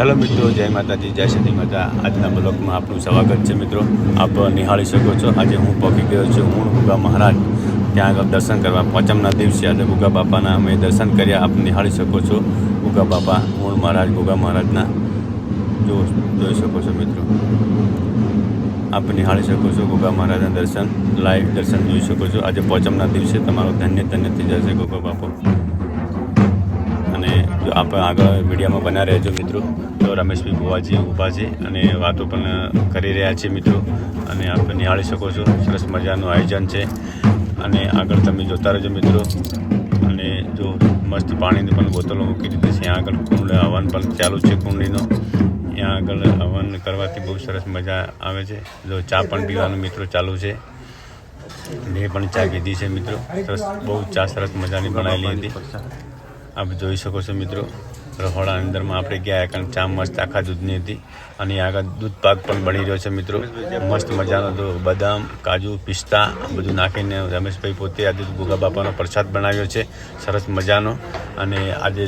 Hello મિત્રો, જય માતાજી, જય સતી માતા. આજના બ્લોગમાં આપનું સ્વાગત છે મિત્રો. આપ નિહાળી શકો છો. આજે હું પહોંચી ગયો છું હું ગુગા મહારાજ. ત્યાં આગળ દર્શન કરવા પાંચમના દિવસે આજે ગુગા બાપાના અમે દર્શન કર્યા. આપ નિહાળી શકો છો. ગુગા બાપા, મૂળ મહારાજ ગુગા મહારાજના. જો જોઈ શકો છો મિત્રો. આપ નિહાળી શકો છો ગોગા મહારાજના દર્શન, લાઈવ દર્શન જોઈ શકો છો. આજે પાંચમના દિવસે તમારો ધન્ય ધન્ય થઈ જશે ગુગા બાપો. જો આપણે આગળ મીડિયામાં બના રહેજો મિત્રો. તો રમેશભાઈ બુવાજી ઊભા છે અને વાતો પણ કરી રહ્યા છે મિત્રો. અને આપણે નિહાળી શકો છો. સરસ મજાનું આયોજન છે. અને આગળ તમે જોતા રહેજો મિત્રો. અને જો મસ્ત પાણીની પણ બોટલો મૂકી દીધી છે. ત્યાં આગળ કુંડ હવન પણ ચાલુ છે કુંડીનો. ત્યાં આગળ હવન કરવાથી બહુ સરસ મજા આવે છે. જો ચા પણ પીવાનું મિત્રો ચાલુ છે. મેં પણ ચા કીધી છે મિત્રો. સરસ, બહુ ચા સરસ મજાની બનાવેલી હતી. આપ જોઈ શકો છો મિત્રો રહોડા અંદરમાં આપણે ગયા કારણ ચા મસ્ત આખા દૂધની હતી. અને આગળ દૂધ પાક પણ બની રહ્યો છે મિત્રો. મસ્ત મજાનો તો બદામ, કાજુ, પિસ્તા બધું નાખીને રમેશભાઈ પોતે આજે ગોગા બાપાનો પ્રસાદ બનાવ્યો છે. સરસ મજાનો. અને આજે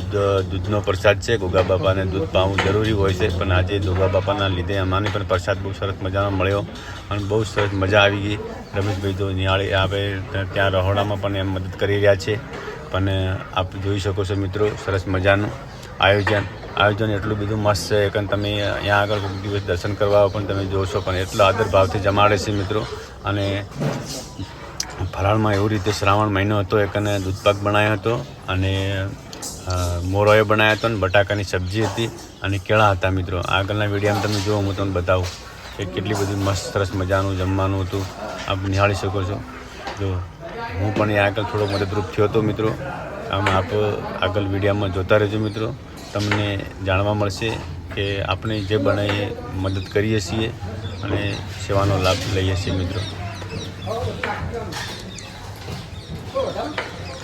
દૂધનો પ્રસાદ છે. ગુગા બાપાને દૂધ પાવું જરૂરી હોય છે. પણ આજે ગુગા બાપાના લીધે અમાને પણ પ્રસાદ બહુ સરસ મજાનો મળ્યો. અને બહુ સરસ મજા આવી ગઈ. રમેશભાઈ તો નિહાળી, આપણે ત્યાં રહોડામાં પણ એમ મદદ કરી રહ્યા છે. પણ આપ જોઈ શકો છો મિત્રો, સરસ મજાનું આયોજન. આયોજન એટલું બધું મસ્ત છે એકન તમે અહીંયા આગળ કોઈ દિવસ દર્શન કરવા પણ તમે જોશો પણ એટલો આદર ભાવથી જમાડે છે મિત્રો. અને ફરાળમાં એવી રીતે શ્રાવણ મહિનો હતો, એક અને દૂધપાક બનાવ્યો હતો અને મોરોએ બનાવ્યો હતો અને બટાકાની સબ્જી હતી અને કેળા હતા મિત્રો. આગળના વિડીયોમાં તમે જુઓ, હું તમને બતાવું કે કેટલી બધી મસ્ત, સરસ મજાનું જમવાનું હતું. આપ નિહાળી શકો છો. જો હું પણ એ આગળ થોડો મદદરૂપ થયો હતો, મિત્રો. આમ આપ આગળ વિડીયામાં જોતા રહેજો, મિત્રો. તમને જાણવા મળશે કે આપણે જે બનાવીએ મદદ કરીએ છીએ અને સેવાનો લાભ લઈએ છીએ, મિત્રો.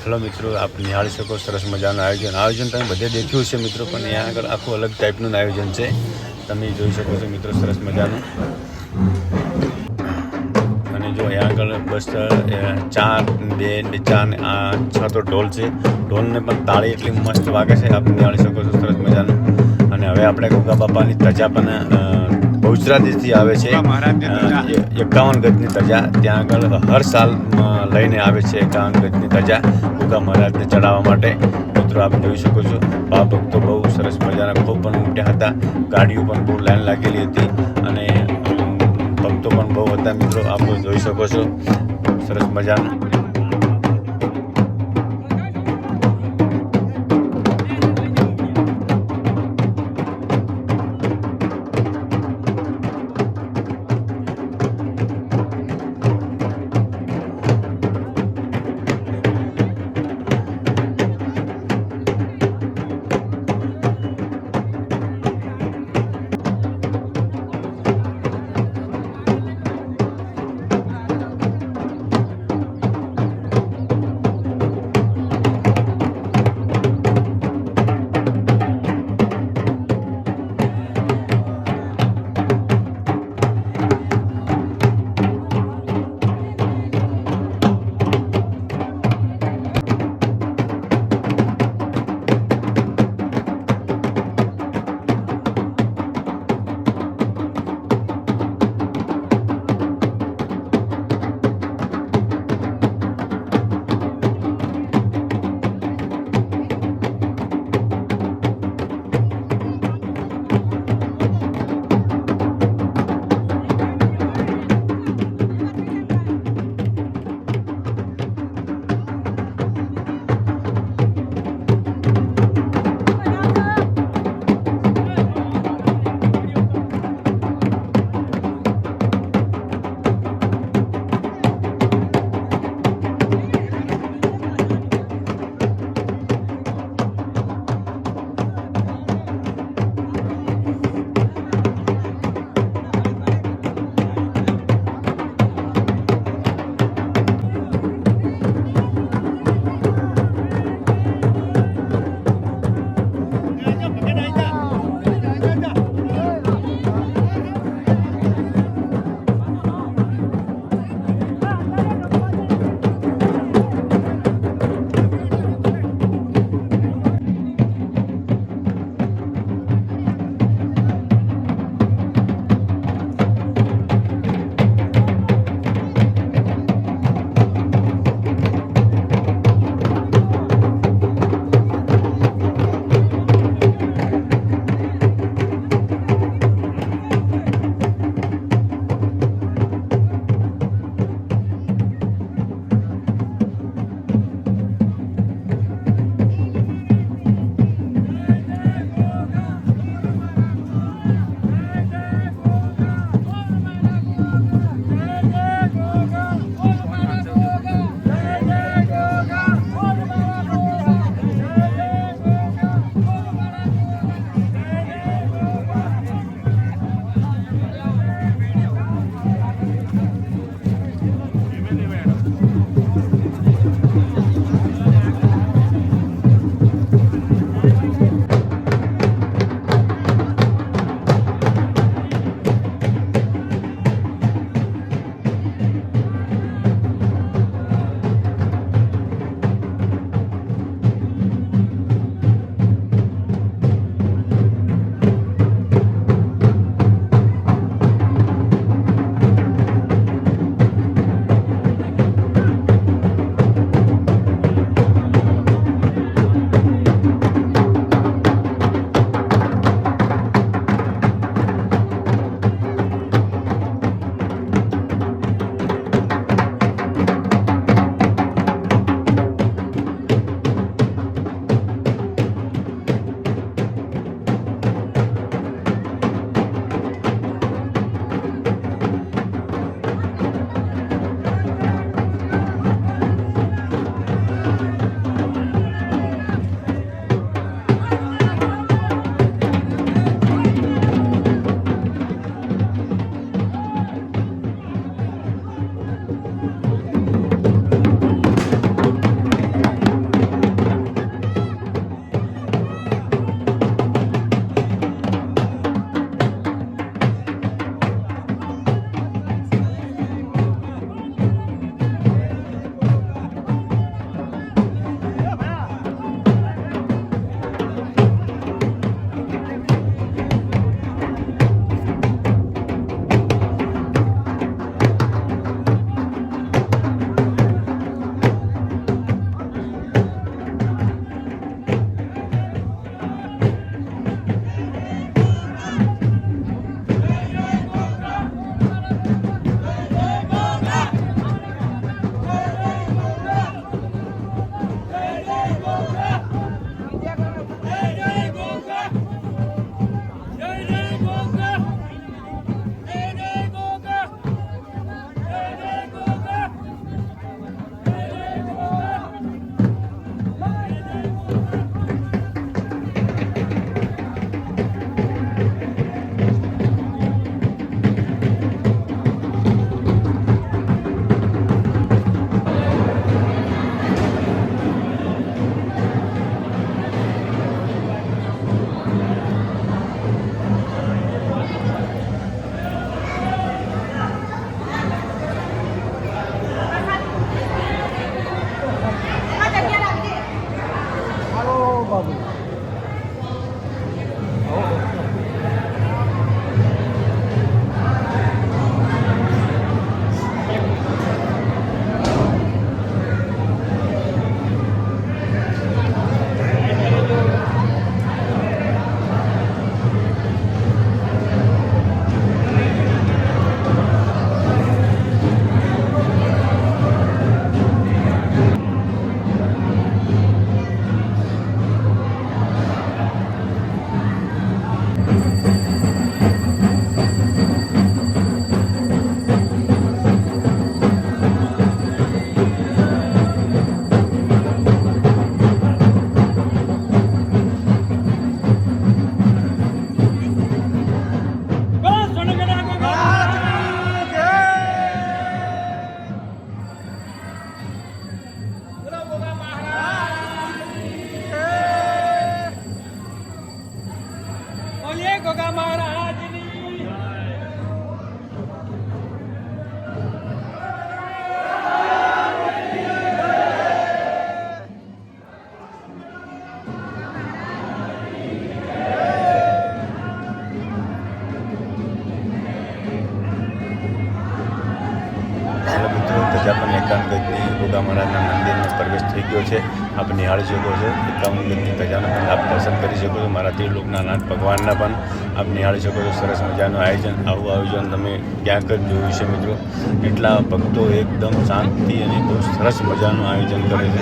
હલો, મિત્રો, આપ નિહાળી શકો, સરસ મજાનું આયોજન. આયોજન તમે બધે દેખ્યું છે મિત્રો, પણ અહીંયા આગળ આખું અલગ ટાઈપનું આયોજન છે. તમે જોઈ શકો છો, મિત્રો, સરસ મજાનું. જો અહીંયા આગળ બસ ચાર બે ને ચાર ને આ છ તો ઢોલ છે. ઢોલને પણ તાળી એટલી મસ્ત વાગે છે આપણે નિહાળી શકો છો સરસ મજાનું. અને હવે આપણે ગોગા બાપાની ધજા પણ ગુજરાતીથી આવે છે. એકાવન ગજની ધજા. ત્યાં આગળ હર સાલ લઈને આવે છે એકાવન ગજની ધજા ગોગા મહારાજને ચડાવવા માટે. મિત્રો આપ જોઈ શકો છો. ભાવ ભક્તો બહુ સરસ મજાના ખૂબ પણ ઉમટ્યા હતા. ગાડીઓ પણ બહુ લાઈન લાગેલી હતી. ભક્તો પણ બહુ હતા મિત્રો આપ જોઈ શકો છો. સરસ મજાનું. બોલીએ ગોગા મહારાજની ધજા પણ એકાવન ગજની ગોગા મહારાજના મંદિરમાં પ્રવેશ થઈ ગયો છે. આપ નિહાળી શકો છો. એકાવન ગજની ધજાના પણ આપ દર્શન કરી શકો છો. મારા ત્રિલોકના નાથ ભગવાનના પણ આપ નિહાળી શકો છો. સરસ મજાનું આયોજન, આવું આયોજન તમે ક્યાંક જ જોયું છે મિત્રો. એટલા ભક્તો એકદમ શાંતિ અને બહુ સરસ મજાનું આયોજન કરે છે.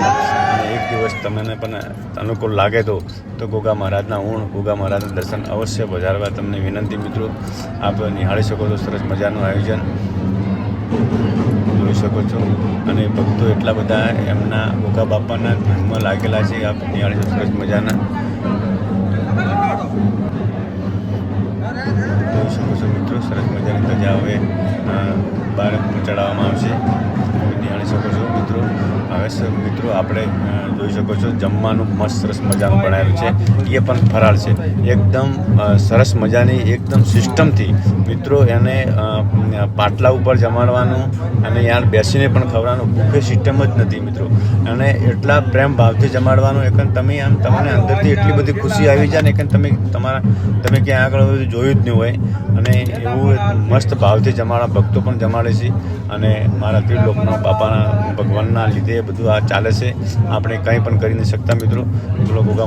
અને એક દિવસ તમને પણ અનુકૂળ લાગે તો તો ગોગા મહારાજના ઊણ, ગોગા મહારાજના દર્શન અવશ્ય બજારવા તમને વિનંતી મિત્રો. આપ નિહાળી શકો છો. સરસ મજાનું આયોજન. શકો છો. અને ભક્તો એટલા બધા એમના ભોગા બાપાના ધ્યાનમાં લાગેલા છે આ નિહાળી સરસ મજાના. જોઈ શકો છો મિત્રો? સરસ મજાની ધજા હવે અ, ચડાવવામાં આવશે. નિહાળી શકો છો. મિત્રો મિત્રો આપણે જોઈ શકો છો, જમવાનું મસ્ત સરસ મજાનું બનાવેલું છે. એ પણ ફરાળ છે. એકદમ સરસ મજાની, એકદમ સિસ્ટમથી મિત્રો એને પાટલા ઉપર જમાડવાનું અને યાર બેસીને પણ ખવડાવવાનું ભૂખે સિસ્ટમ જ નથી મિત્રો. અને એટલા પ્રેમ ભાવથી જમાડવાનું એક તમે આમ તમને અંદરથી એટલી બધી ખુશી આવી જાય ને કે તમે તમારા, તમે ક્યાં આગળ બધું જોયું જ નહીં હોય. અને એવું મસ્ત ભાવથી જમાડા, ભક્તો પણ જમાડે છે. અને મારા ત્રિલોકના બાપાના, ભગવાનના લીધે બધું આ ચાલે છે. આપણે કંઈ પણ કરી નહીં શકતા મિત્રો. લોકો ગોગા